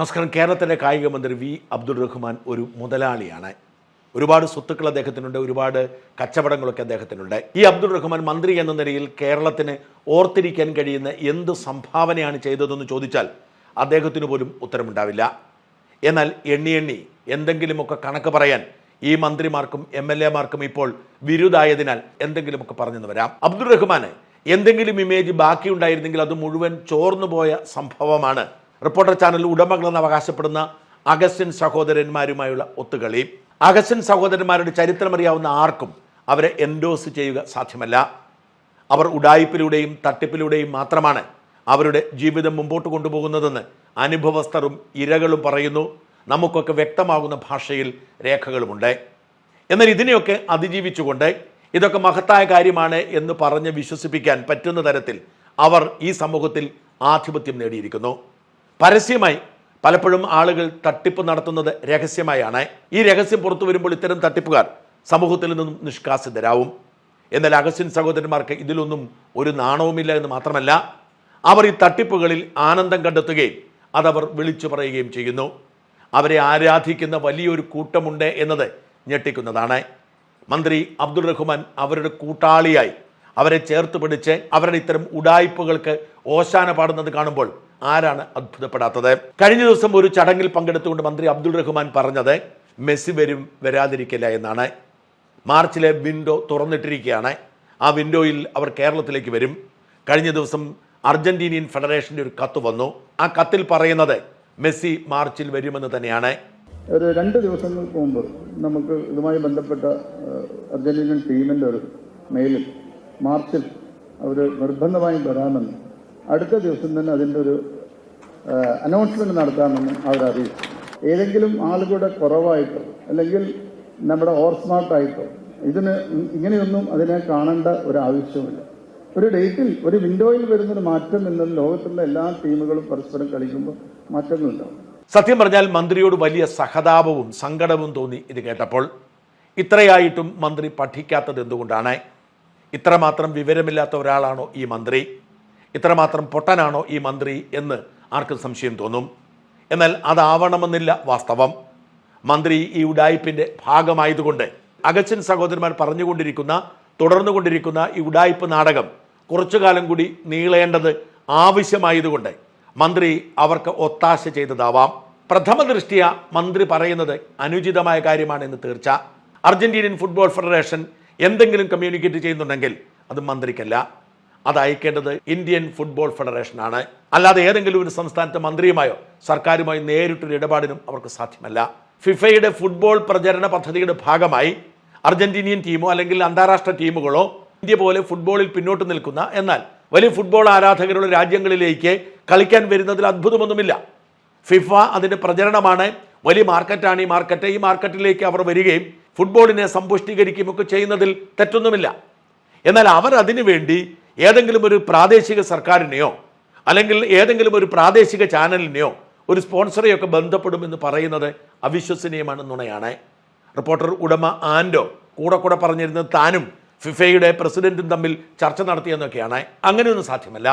നമസ്കാരം. കേരളത്തിന്റെ കായിക മന്ത്രി വി. അബ്ദുൾ റഹ്മാൻ ഒരു മുതലാളിയാണ്. ഒരുപാട് സ്വത്തുക്കൾ അദ്ദേഹത്തിനുണ്ട് ഒരുപാട് കച്ചവടങ്ങളൊക്കെ അദ്ദേഹത്തിനുണ്ട്. ഈ അബ്ദുൾ റഹ്മാൻ മന്ത്രി എന്ന നിലയിൽ കേരളത്തിന് ഓർത്തിരിക്കാൻ കഴിയുന്ന എന്ത് സംഭാവനയാണ് ചെയ്തതെന്ന് ചോദിച്ചാൽ അദ്ദേഹത്തിന് പോലും ഉത്തരമുണ്ടാവില്ല. എന്നാൽ എണ്ണി എണ്ണി എന്തെങ്കിലുമൊക്കെ കണക്ക് പറയാൻ ഈ മന്ത്രിമാർക്കും എം എൽ എമാർക്കും ഇപ്പോൾ വിരുദായതിനാൽ എന്തെങ്കിലുമൊക്കെ പറഞ്ഞെന്ന് വരാം. അബ്ദുൾ റഹ്മാന് എന്തെങ്കിലും ഇമേജ് ബാക്കിയുണ്ടായിരുന്നെങ്കിൽ അത് മുഴുവൻ ചോർന്നുപോയ സംഭവമാണ്. റിപ്പോർട്ടർ ചാനൽ ഉടമകളെന്ന് അവകാശപ്പെടുന്ന അഗസ്റ്റിൻ സഹോദരന്മാരുമായുള്ള ഒത്തുകളി. അഗസ്റ്റിൻ സഹോദരന്മാരുടെ ചരിത്രമറിയാവുന്ന ആർക്കും അവരെ എൻഡോസ് ചെയ്യുക സാധ്യമല്ല. അവർ ഉഡായിപ്പിലൂടെയും തട്ടിപ്പിലൂടെയും മാത്രമാണ് അവരുടെ ജീവിതം മുമ്പോട്ട് കൊണ്ടുപോകുന്നതെന്ന് അനുഭവസ്ഥരും ഇരകളും പറയുന്നു. നമുക്കൊക്കെ വ്യക്തമാകുന്ന ഭാഷയിൽ രേഖകളുമുണ്ട്. എന്നാൽ ഇതിനെയൊക്കെ അതിജീവിച്ചുകൊണ്ട് ഇതൊക്കെ മഹത്തായ കാര്യമാണ് എന്ന് പറഞ്ഞ് വിശ്വസിപ്പിക്കാൻ പറ്റുന്ന തരത്തിൽ അവർ ഈ സമൂഹത്തിൽ ആധിപത്യം നേടിയിരിക്കുന്നു. പരസ്യമായി പലപ്പോഴും ആളുകൾ തട്ടിപ്പ് നടത്തുന്നത് രഹസ്യമായാണ്. ഈ രഹസ്യം പുറത്തു വരുമ്പോൾ ഇത്തരം തട്ടിപ്പുകാർ സമൂഹത്തിൽ നിന്നും നിഷ്കാസിതരാവും. എന്നാൽ അഗസ്റ്റിൻ സഹോദരന്മാർക്ക് ഇതിലൊന്നും ഒരു നാണവുമില്ല എന്ന് മാത്രമല്ല അവർ ഈ തട്ടിപ്പുകളിൽ ആനന്ദം കണ്ടെത്തുകയും അതവർ വിളിച്ചു പറയുകയും ചെയ്യുന്നു. അവരെ ആരാധിക്കുന്ന വലിയൊരു കൂട്ടമുണ്ട് എന്നത് ഞെട്ടിക്കുന്നതാണ്. മന്ത്രി അബ്ദുൾ റഹ്മാൻ അവരുടെ കൂട്ടാളിയായി അവരെ ചേർത്ത് പിടിച്ച് അവരുടെ ഇത്തരം ഉടായ്പകൾക്ക് ഓശാന പാടുന്നത് കാണുമ്പോൾ ആരാണ് അത്ഭുതപ്പെടാത്തത്? കഴിഞ്ഞ ദിവസം ഒരു ചടങ്ങിൽ പങ്കെടുത്തുകൊണ്ട് മന്ത്രി അബ്ദുൾ റഹ്മാൻ പറഞ്ഞത് മെസ്സി വരും വരാതിരിക്കില്ല എന്നാണ്. മാർച്ചിലെ വിൻഡോ തുറന്നിട്ടിരിക്കുകയാണ്. ആ വിൻഡോയിൽ അവർ കേരളത്തിലേക്ക് വരും. കഴിഞ്ഞ ദിവസം അർജന്റീനിയൻ ഫെഡറേഷന്റെ ഒരു കത്ത് വന്നു. ആ കത്തിൽ പറയുന്നത് മെസ്സി മാർച്ചിൽ വരുമെന്ന് തന്നെയാണ്. ഒരു രണ്ട് ദിവസങ്ങൾക്ക് മുമ്പ് നമുക്ക് ഇതുമായി ബന്ധപ്പെട്ട അർജന്റീനിയൻ ടീമിന്റെ ഒരു മെയിലിൽ മാർച്ചിൽ അവർ നിർബന്ധമായും വരാമെന്ന് അടുത്ത ദിവസം തന്നെ അതിന്റെ ഒരു അനൗൺസ്മെന്റ് നടത്താമെന്ന് അവർ അറിയിച്ചു. ഏതെങ്കിലും ആളുകളുടെ കുറവായിട്ടോ അല്ലെങ്കിൽ നമ്മുടെ ഓർസ്മാർട്ടായിട്ടോ ഇതിന് ഇങ്ങനെയൊന്നും അതിനെ കാണേണ്ട ഒരു ആവശ്യമില്ല ഒരു ഡേറ്റിൽ ഒരു വിൻഡോയിൽ വരുന്നൊരു മാറ്റം എന്നത് ലോകത്തുള്ള എല്ലാ ടീമുകളും പരസ്പരം കളിക്കുമ്പോൾ മാറ്റങ്ങളുണ്ടാവും. സത്യം പറഞ്ഞാൽ മന്ത്രിയോട് വലിയ സഹതാപവും സങ്കടവും തോന്നി ഇത് കേട്ടപ്പോൾ. ഇത്രയായിട്ടും മന്ത്രി പഠിക്കാത്തത് എന്തുകൊണ്ടാണ്? ഇത്രമാത്രം വിവരമില്ലാത്ത ഒരാളാണോ ഈ മന്ത്രി? ഇത്രമാത്രം പൊട്ടനാണോ ഈ മന്ത്രി എന്ന് ആർക്കും സംശയം തോന്നും. എന്നാൽ അതാവണമെന്നില്ല വാസ്തവം. മന്ത്രി ഈ ഉഡായിപ്പിന്റെ ഭാഗമായതുകൊണ്ട് അഗച്ചൻ സഹോദരന്മാർ പറഞ്ഞുകൊണ്ടിരിക്കുന്ന തുടർന്നുകൊണ്ടിരിക്കുന്ന ഈ ഉഡായിപ്പ് നാടകം കുറച്ചു കാലം കൂടി നീളേണ്ടത് ആവശ്യമായതുകൊണ്ട് മന്ത്രി അവർക്ക് ഒത്താശ ചെയ്തതാവാം. പ്രഥമ ദൃഷ്ടിയ മന്ത്രി പറയുന്നത് അനുചിതമായ കാര്യമാണെന്ന് തീർച്ച. അർജന്റീനിയൻ ഫുട്ബോൾ ഫെഡറേഷൻ എന്തെങ്കിലും കമ്മ്യൂണിക്കേറ്റ് ചെയ്യുന്നുണ്ടെങ്കിൽ അത് മന്ത്രിക്കല്ല. അത് അയക്കേണ്ടത് ഇന്ത്യൻ ഫുട്ബോൾ ഫെഡറേഷനാണ്. അല്ലാതെ ഏതെങ്കിലും ഒരു സംസ്ഥാനത്തെ മന്ത്രിയുമായോ സർക്കാരുമായോ നേരിട്ടൊരു ഇടപാടിനും അവർക്ക് സാധ്യമല്ല. ഫിഫയുടെ ഫുട്ബോൾ പ്രചരണ പദ്ധതിയുടെ ഭാഗമായി അർജന്റീനിയൻ ടീമോ അല്ലെങ്കിൽ അന്താരാഷ്ട്ര ടീമുകളോ ഇന്ത്യ പോലെ ഫുട്ബോളിൽ പിന്നോട്ട് നിൽക്കുന്ന എന്നാൽ വലിയ ഫുട്ബോൾ ആരാധകരുള്ള രാജ്യങ്ങളിലേക്ക് കളിക്കാൻ വരുന്നതിൽ അത്ഭുതമൊന്നുമില്ല. ഫിഫ അതിന്റെ പ്രചരണമാണ്. വലിയ മാർക്കറ്റാണ് ഈ മാർക്കറ്റ്. ഈ മാർക്കറ്റിലേക്ക് അവർ വരികയും ഫുട്ബോളിനെ സമ്പുഷ്ടീകരിക്കുകയും ഒക്കെ ചെയ്യുന്നതിൽ തെറ്റൊന്നുമില്ല. എന്നാൽ അവർ അതിനു വേണ്ടി ഏതെങ്കിലും ഒരു പ്രാദേശിക സർക്കാരിനെയോ അല്ലെങ്കിൽ ഏതെങ്കിലും ഒരു പ്രാദേശിക ചാനലിനെയോ ഒരു സ്പോൺസറെയൊക്കെ ബന്ധപ്പെടുമെന്ന് പറയുന്നത് അവിശ്വസനീയമാണ് നുണയാണ്. റിപ്പോർട്ടർ ഉടമ ആൻഡോ കൂടെ കൂടെ പറഞ്ഞിരുന്നത് താനും ഫിഫയുടെ പ്രസിഡന്റും തമ്മിൽ ചർച്ച നടത്തിയെന്നൊക്കെയാണ്. അങ്ങനെയൊന്നും സാധ്യമല്ല.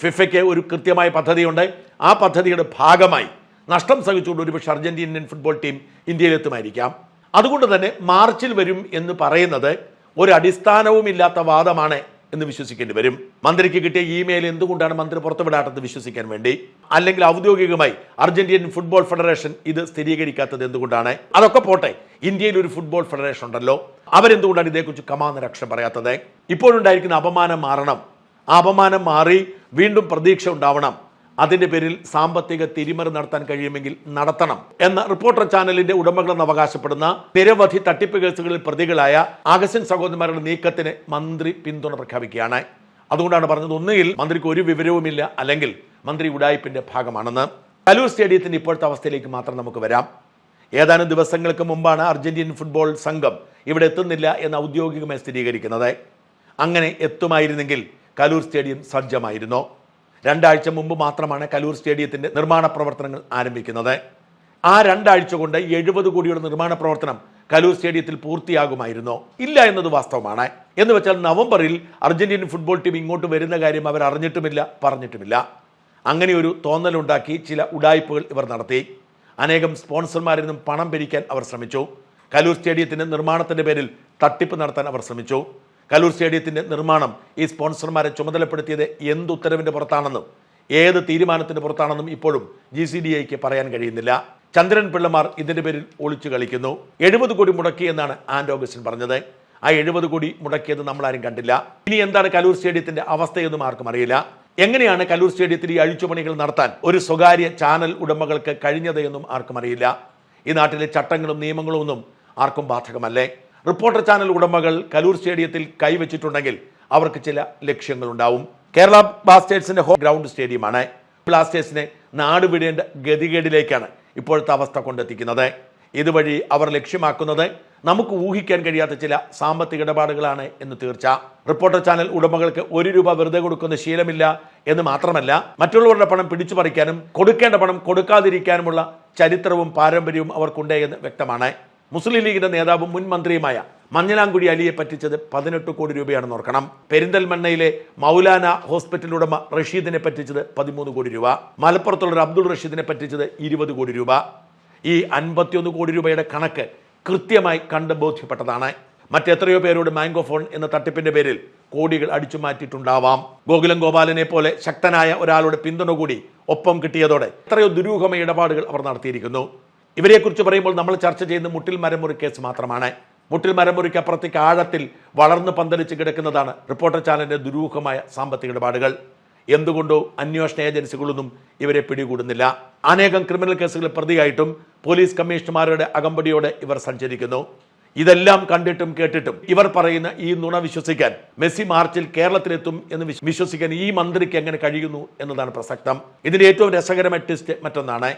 ഫിഫയ്ക്ക് ഒരു കൃത്യമായ പദ്ധതിയുണ്ട്. ആ പദ്ധതിയുടെ ഭാഗമായി നഷ്ടം സഹിച്ചുകൊണ്ട് ഒരുപക്ഷെ അർജന്റീനിയൻ ഫുട്ബോൾ ടീം ഇന്ത്യയിലെത്തുമായിരിക്കാം. അതുകൊണ്ട് തന്നെ മാർച്ചിൽ വരും എന്ന് പറയുന്നത് ഒരു അടിസ്ഥാനവുമില്ലാത്ത വാദമാണ് എന്ന് വിശ്വസിക്കേണ്ടി വരും. മന്ത്രിക്ക് കിട്ടിയ ഇമെയിൽ എന്തുകൊണ്ടാണ് മന്ത്രി പുറത്തുവിടാത്തത് വിശ്വസിക്കാൻ വേണ്ടി? അല്ലെങ്കിൽ ഔദ്യോഗികമായി അർജന്റീൻ ഫുട്ബോൾ ഫെഡറേഷൻ ഇത് സ്ഥിരീകരിക്കാത്തത് എന്തുകൊണ്ടാണ്? അതൊക്കെ പോട്ടെ ഇന്ത്യയിൽ ഒരു ഫുട്ബോൾ ഫെഡറേഷൻ ഉണ്ടല്ലോ. അവരെന്തുകൊണ്ടാണ് ഇതേക്കുറിച്ച് കമാന്ന് രക്ഷ പറയാത്തത്? ഇപ്പോഴുണ്ടായിരിക്കുന്ന അപമാനം മാറണം. ആ അപമാനം മാറി വീണ്ടും പ്രതീക്ഷ ഉണ്ടാവണം. അതിന്റെ പേരിൽ സാമ്പത്തിക തിരിമറി നടത്താൻ കഴിയുമെങ്കിൽ നടത്തണം എന്ന റിപ്പോർട്ടർ ചാനലിന്റെ ഉടമകളെന്ന് അവകാശപ്പെടുന്ന നിരവധി തട്ടിപ്പ് കേസുകളിൽ പ്രതികളായ അഗസ്യൻ സഹോദരന്മാരുടെ നീക്കത്തിന് മന്ത്രി പിന്തുണ പ്രഖ്യാപിക്കുകയാണ്. അതുകൊണ്ടാണ് പറഞ്ഞത് ഒന്നുകിൽ മന്ത്രിക്ക് ഒരു വിവരവുമില്ല അല്ലെങ്കിൽ മന്ത്രി ഉടായ്പിന്റെ ഭാഗമാണെന്ന്. കലൂർ സ്റ്റേഡിയത്തിന്റെ ഇപ്പോഴത്തെ അവസ്ഥയിലേക്ക് മാത്രം നമുക്ക് വരാം. ഏതാനും ദിവസങ്ങൾക്ക് മുമ്പാണ് അർജന്റീൻ ഫുട്ബോൾ സംഘം ഇവിടെ എത്തുന്നില്ല എന്ന് ഔദ്യോഗികമായി സ്ഥിരീകരിക്കുന്നത്. അങ്ങനെ എത്തുമായിരുന്നെങ്കിൽ കലൂർ സ്റ്റേഡിയം സജ്ജമായിരുന്നു. രണ്ടാഴ്ച മുമ്പ് മാത്രമാണ് കലൂർ സ്റ്റേഡിയത്തിന്റെ നിർമ്മാണ പ്രവർത്തനങ്ങൾ ആരംഭിക്കുന്നത്. ആ രണ്ടാഴ്ച കൊണ്ട് എഴുപത് കോടിയുടെ നിർമ്മാണ പ്രവർത്തനം കലൂർ സ്റ്റേഡിയത്തിൽ പൂർത്തിയാകുമായിരുന്നോ. ഇല്ല എന്നത് വാസ്തവമാണ്. എന്ന് വെച്ചാൽ നവംബറിൽ അർജന്റീൻ ഫുട്ബോൾ ടീം ഇങ്ങോട്ട് വരുന്ന കാര്യം അവർ അറിഞ്ഞിട്ടുമില്ല പറഞ്ഞിട്ടുമില്ല. അങ്ങനെ ഒരു തോന്നലുണ്ടാക്കി ചില ഉടായ്പകൾ ഇവർ നടത്തി. അനേകം സ്പോൺസർമാരിൽ നിന്നും പണം പിരിക്കാൻ അവർ ശ്രമിച്ചു. കലൂർ സ്റ്റേഡിയത്തിന്റെ നിർമ്മാണത്തിന്റെ പേരിൽ തട്ടിപ്പ് നടത്താൻ അവർ ശ്രമിച്ചു. കലൂർ സ്റ്റേഡിയത്തിന്റെ നിർമ്മാണം ഈ സ്പോൺസർമാരെ ചുമതലപ്പെടുത്തിയത് എന്ത് ഉത്തരവിന്റെ പുറത്താണെന്നും ഏത് തീരുമാനത്തിന്റെ പുറത്താണെന്നും ഇപ്പോഴും ജി സി ഡി ഐക്ക് പറയാൻ കഴിയുന്നില്ല. ചന്ദ്രൻ പിള്ളമാർ ഇതിന്റെ പേരിൽ ഒളിച്ചു കളിക്കുന്നു. എഴുപത് കോടി മുടക്കി എന്നാണ് ആൻഡ് ഓഗസ്റ്റിൻ പറഞ്ഞത്. ആ എഴുപത് കോടി മുടക്കിയത് നമ്മളാരും കണ്ടില്ല. ഇനി എന്താണ് കലൂർ സ്റ്റേഡിയത്തിന്റെ അവസ്ഥയെന്നും ആർക്കും അറിയില്ല. എങ്ങനെയാണ് കലൂർ സ്റ്റേഡിയത്തിൽ ഈ അഴിച്ചുപണികൾ നടത്താൻ ഒരു സ്വകാര്യ ചാനൽ ഉടമകൾക്ക് കഴിഞ്ഞത് എന്നും ആർക്കും അറിയില്ല. ഈ നാട്ടിലെ ചട്ടങ്ങളും നിയമങ്ങളും ഒന്നും ആർക്കും ബാധകമല്ലേ? റിപ്പോർട്ടർ ചാനൽ ഉടമകൾ കലൂർ സ്റ്റേഡിയത്തിൽ കൈവച്ചിട്ടുണ്ടെങ്കിൽ അവർക്ക് ചില ലക്ഷ്യങ്ങളുണ്ടാവും. കേരള ബ്ലാസ്റ്റേഴ്സിന്റെ ഹോം ഗ്രൗണ്ട് സ്റ്റേഡിയമാണ്. ബ്ലാസ്റ്റേഴ്സിനെ നാടുവിടേണ്ട ഗതികേടിലേക്കാണ് ഇപ്പോഴത്തെ അവസ്ഥ കൊണ്ടെത്തിക്കുന്നത്. ഇതുവഴി അവർ ലക്ഷ്യമാക്കുന്നത് നമുക്ക് ഊഹിക്കാൻ കഴിയാത്ത ചില സാമ്പത്തിക ഇടപാടുകളാണ് എന്ന് തീർച്ച. റിപ്പോർട്ടർ ചാനൽ ഉടമകൾക്ക് ഒരു രൂപ വെറുതെ കൊടുക്കുന്ന ശീലമില്ല എന്ന് മാത്രമല്ല മറ്റുള്ളവരുടെ പണം പിടിച്ചു പറിക്കാനും കൊടുക്കേണ്ട പണം കൊടുക്കാതിരിക്കാനുമുള്ള ചരിത്രവും പാരമ്പര്യവും അവർക്കുണ്ട് എന്ന് വ്യക്തമാണ്. മുസ്ലിം ലീഗിന്റെ നേതാവും മുൻ മന്ത്രിയുമായ മഞ്ഞലാംകുടി അലിയെ പറ്റിച്ചത് പതിനെട്ട് കോടി രൂപയാണെന്ന് ഓർക്കണം. പെരിന്തൽമണ്ണയിലെ മൗലാന ഹോസ്പിറ്റൽ ഉടമ റഷീദിനെ പറ്റിച്ചത് പതിമൂന്ന് കോടി രൂപ. മലപ്പുറത്തുള്ള അബ്ദുൾ റഷീദിനെ പറ്റിച്ചത് ഇരുപത് കോടി രൂപ. ഈ അൻപത്തിയൊന്ന് കോടി രൂപയുടെ കണക്ക് കൃത്യമായി കണ്ട് ബോധ്യപ്പെട്ടതാണ്. മറ്റെത്രയോ പേരോട് മാംഗോ ഫോൺ എന്ന തട്ടിപ്പിന്റെ പേരിൽ കോടികൾ അടിച്ചു മാറ്റിയിട്ടുണ്ടാവാം. ഗോകുലം ഗോപാലനെ പോലെ ശക്തനായ ഒരാളുടെ പിന്തുണ കൂടി ഒപ്പം കിട്ടിയതോടെ എത്രയോ ദുരൂഹമായ ഇടപാടുകൾ അവർ നടത്തിയിരിക്കുന്നു. ഇവരെക്കുറിച്ച് പറയുമ്പോൾ നമ്മൾ ചർച്ച ചെയ്യുന്ന മുട്ടിൽ മരമുറി കേസ് മാത്രമാണ്. മുട്ടിൽ മരമുറിക്ക് അപ്പുറത്തേക്ക് ആഴത്തിൽ വളർന്ന് പന്തലിച്ച് കിടക്കുന്നതാണ് റിപ്പോർട്ടർ ചാനലിന്റെ ദുരൂഹമായ സാമ്പത്തിക ഇടപാടുകൾ. എന്തുകൊണ്ടോ അന്വേഷണ ഏജൻസികളൊന്നും ഇവരെ പിടികൂടുന്നില്ല. അനേകം ക്രിമിനൽ കേസുകളിൽ പ്രതിയായിട്ടും പോലീസ് കമ്മീഷണർമാരുടെ അകമ്പടിയോടെ ഇവർ സഞ്ചരിക്കുന്നു. ഇതെല്ലാം കണ്ടിട്ടും കേട്ടിട്ടും ഇവർ പറയുന്ന ഈ നുണ വിശ്വസിക്കാൻ മെസ്സി മാർച്ചിൽ കേരളത്തിലെത്തും എന്ന് വിശ്വസിക്കാൻ ഈ മന്ത്രിക്ക് എങ്ങനെ കഴിയുന്നു എന്നതാണ് പ്രസക്തം. ഇതിന്റെ ഏറ്റവും രസകരമായ ട്വിസ്റ്റ് മറ്റൊന്നാണ്.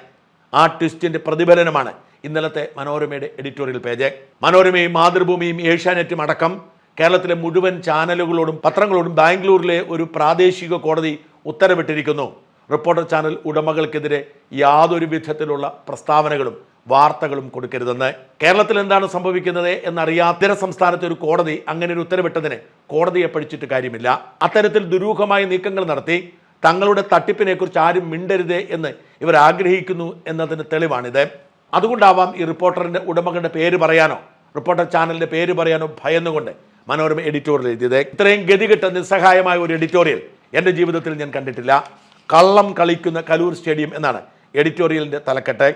ആ ട്വിസ്റ്റിന്റെ പ്രതിഫലനമാണ്. ഇന്നലത്തെ മനോരമയുടെ എഡിറ്റോറിയൽ പേജ് മനോരമയും മാതൃഭൂമിയും ഏഷ്യാനെറ്റും അടക്കം കേരളത്തിലെ മുഴുവൻ ചാനലുകളോടും പത്രങ്ങളോടും ബാംഗ്ലൂരിലെ ഒരു പ്രാദേശിക കോടതി ഉത്തരവിട്ടിരിക്കുന്നു. റിപ്പോർട്ടർ ചാനൽ ഉടമകൾക്കെതിരെ യാതൊരു വിധത്തിലുള്ള പ്രസ്താവനകളും വാർത്തകളും കൊടുക്കരുതെന്ന്. കേരളത്തിൽ എന്താണ് സംഭവിക്കുന്നത് എന്നറിയാത്തര സംസ്ഥാനത്തെ ഒരു കോടതി അങ്ങനെ ഒരു ഉത്തരവിട്ടതിന് കോടതിയെ പഠിച്ചിട്ട് കാര്യമില്ല. അത്തരത്തിൽ ദുരൂഹമായ നീക്കങ്ങൾ നടത്തി തങ്ങളുടെ തട്ടിപ്പിനെക്കുറിച്ച് ആരും മിണ്ടരുത് എന്ന് ഇവർ ആഗ്രഹിക്കുന്നു എന്നതിന് തെളിവാണിത്. അതുകൊണ്ടാവാം ഈ റിപ്പോർട്ടറിന്റെ ഉടമകളുടെ പേര് പറയാനോ റിപ്പോർട്ടർ ചാനലിന്റെ പേര് പറയാനോ ഭയന്നുകൊണ്ട് മനോരമ എഡിറ്റോറിയൽ എഴുതിയത്. ഇത്രയും ഗതികെട്ട നിസ്സഹായമായ ഒരു എഡിറ്റോറിയൽ എന്റെ ജീവിതത്തിൽ ഞാൻ കണ്ടിട്ടില്ല. കള്ളം കളിക്കുന്ന കലൂർ സ്റ്റേഡിയം എന്നാണ് എഡിറ്റോറിയലിന്റെ തലക്കെട്ട്.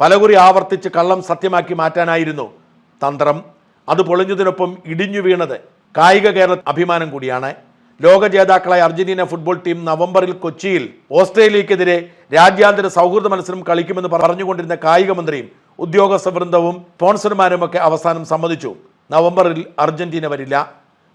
പലകുറി ആവർത്തിച്ച് കള്ളം സത്യമാക്കി മാറ്റാനായിരുന്നു തന്ത്രം. അത് പൊളിഞ്ഞതിനൊപ്പം ഇടിഞ്ഞു വീണത് കായിക കേരള അഭിമാനം കൂടിയാണ്. ലോക ജേതാക്കളായ അർജന്റീന ഫുട്ബോൾ ടീം നവംബറിൽ കൊച്ചിയിൽ ഓസ്ട്രേലിയക്കെതിരെ രാജ്യാന്തര സൗഹൃദ മത്സരം കളിക്കുമെന്ന് പറഞ്ഞുകൊണ്ടിരുന്ന കായിക മന്ത്രിയും ഉദ്യോഗസ്ഥ വൃന്ദവും സ്പോൺസർമാരുമൊക്കെ അവസാനം സമ്മതിച്ചു. നവംബറിൽ അർജന്റീന വരില്ല.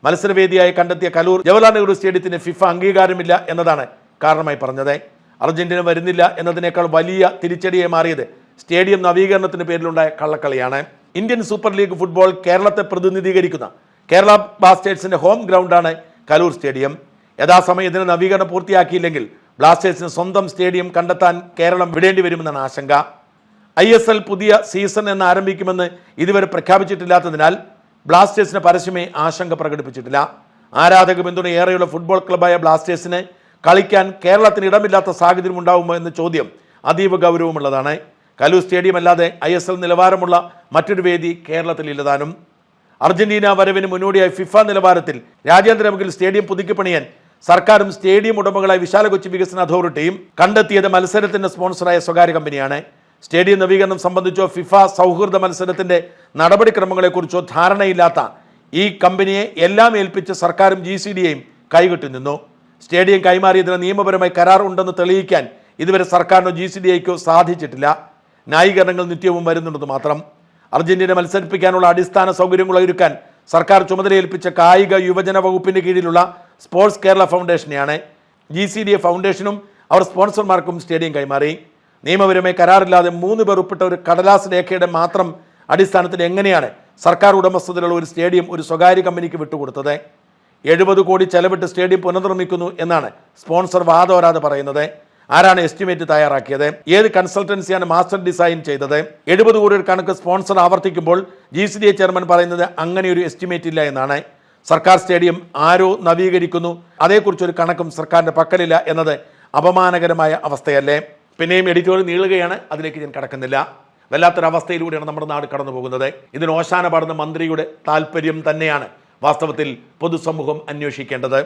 മത്സരവേദിയായി കണ്ടെത്തിയ കലൂർ ജവഹർലാൽ നെഹ്റു സ്റ്റേഡിയത്തിന് ഫിഫ അംഗീകാരമില്ല എന്നതാണ് കാരണമായി പറഞ്ഞത്. അർജന്റീന വരുന്നില്ല എന്നതിനേക്കാൾ വലിയ തിരിച്ചടിയെ മാറിയത് സ്റ്റേഡിയം നവീകരണത്തിന് പേരിലുണ്ടായ കള്ളക്കളിയാണ്. ഇന്ത്യൻ സൂപ്പർ ലീഗ് ഫുട്ബോൾ കേരളത്തെ പ്രതിനിധീകരിക്കുന്ന കേരള ബ്ലാസ്റ്റേഴ്സിന്റെ ഹോം ഗ്രൗണ്ടാണ് കലൂർ സ്റ്റേഡിയം. യഥാസമയം ഇതിന് നവീകരണം പൂർത്തിയാക്കിയില്ലെങ്കിൽ ബ്ലാസ്റ്റേഴ്സിന് സ്വന്തം സ്റ്റേഡിയം കണ്ടെത്താൻ കേരളം വിടേണ്ടി വരുമെന്നാണ് ആശങ്ക. ഐ എസ് എൽ പുതിയ സീസൺ എന്ന് ആരംഭിക്കുമെന്ന് ഇതുവരെ പ്രഖ്യാപിച്ചിട്ടില്ലാത്തതിനാൽ ബ്ലാസ്റ്റേഴ്സിന് പരസ്യമേ ആശങ്ക പ്രകടിപ്പിച്ചിട്ടില്ല. ആരാധക പിന്തുണ ഏറെയുള്ള ഫുട്ബോൾ ക്ലബായ ബ്ലാസ്റ്റേഴ്സിന് കളിക്കാൻ കേരളത്തിന് ഇടമില്ലാത്ത സാഹചര്യം ഉണ്ടാകുമോ എന്ന ചോദ്യം അതീവ ഗൗരവമുള്ളതാണ്. കലൂർ സ്റ്റേഡിയം അല്ലാതെ ഐ നിലവാരമുള്ള മറ്റൊരു വേദി കേരളത്തിൽ ഇല്ലതാനും അർജന്റീന വരവിന് മുന്നോടിയായി ഫിഫ നിലവാരത്തിൽ രാജ്യാന്തര തലത്തിൽ സ്റ്റേഡിയം പുതുക്കിപ്പണിയാൻ സർക്കാരും സ്റ്റേഡിയം ഉടമകളായ വിശാല കൊച്ചി വികസന അതോറിറ്റിയും കണ്ടെത്തിയത് മത്സരത്തിന്റെ സ്പോൺസറായ സ്വകാര്യ കമ്പനിയാണ്. സ്റ്റേഡിയം നവീകരണം സംബന്ധിച്ചോ ഫിഫ സൗഹൃദ മത്സരത്തിന്റെ നടപടിക്രമങ്ങളെക്കുറിച്ചോ ധാരണയില്ലാത്ത ഈ കമ്പനിയെ എല്ലാം ഏൽപ്പിച്ച് സർക്കാരും ജി സി ഡിയെയും കൈകെട്ടി നിന്നു. സ്റ്റേഡിയം കൈമാറിയതിന് നിയമപരമായി കരാർ ഉണ്ടെന്ന് തെളിയിക്കാൻ ഇതുവരെ സർക്കാരിനോ ജി സി ഡി ഐക്കോ സാധിച്ചിട്ടില്ല. ന്യായീകരണങ്ങൾ നിത്യവും വരുന്നുണ്ടെന്ന് മാത്രം അർജന്റീന മത്സരിപ്പിക്കാനുള്ള അടിസ്ഥാന സൗകര്യങ്ങൾ ഒരുക്കാൻ സർക്കാർ ചുമതലയേൽപ്പിച്ച കായിക യുവജന വകുപ്പിന്റെ കീഴിലുള്ള സ്പോർട്സ് കേരള ഫൗണ്ടേഷനെയാണ് ജി സി ഡി എ ഫൗണ്ടേഷനും അവർ സ്പോൺസർമാർക്കും സ്റ്റേഡിയം കൈമാറി. നിയമപരമായി കരാറില്ലാതെ മൂന്ന് പേർ ഉൾപ്പെട്ട ഒരു കടലാസ് രേഖയുടെ മാത്രം അടിസ്ഥാനത്തിൽ എങ്ങനെയാണ് സർക്കാർ ഉടമസ്ഥതയിലുള്ള ഒരു സ്റ്റേഡിയം ഒരു സ്വകാര്യ കമ്പനിക്ക് വിട്ടുകൊടുത്തത്? എഴുപത് കോടി ചെലവിട്ട് സ്റ്റേഡിയം പുനർനിർമ്മിക്കുന്നു എന്നാണ് സ്പോൺസർ വാദോരാതെ പറയുന്നത്. ആരാണ് എസ്റ്റിമേറ്റ് തയ്യാറാക്കിയത്? ഏത് കൺസൾട്ടൻസിയാണ് മാസ്റ്റർ ഡിസൈൻ ചെയ്തത്? എഴുപത് കോടിയുടെ കണക്ക് sponsor ആവർത്തിക്കുമ്പോൾ G C D A chairman പറയുന്നത് അങ്ങനെ ഒരു എസ്റ്റിമേറ്റ് ഇല്ല എന്നാണ്. സർക്കാർ സ്റ്റേഡിയം ആരോ നവീകരിക്കുന്നു. അതേക്കുറിച്ചൊരു കണക്കും സർക്കാരിന്റെ പക്കലില്ല എന്നത് അപമാനകരമായ അവസ്ഥയല്ലേ? പിന്നെയും എഡിറ്റോറിയൽ നീളുകയാണ്. അതിലേക്ക് ഞാൻ കടക്കുന്നില്ല. വല്ലാത്തൊരവസ്ഥയിലൂടെയാണ് നമ്മുടെ നാട് കടന്നു പോകുന്നത്. ഇതിന് ഓശാന പാടുന്ന മന്ത്രിയുടെ താല്പര്യം തന്നെയാണ് വാസ്തവത്തിൽ പൊതുസമൂഹം അന്വേഷിക്കേണ്ടത്.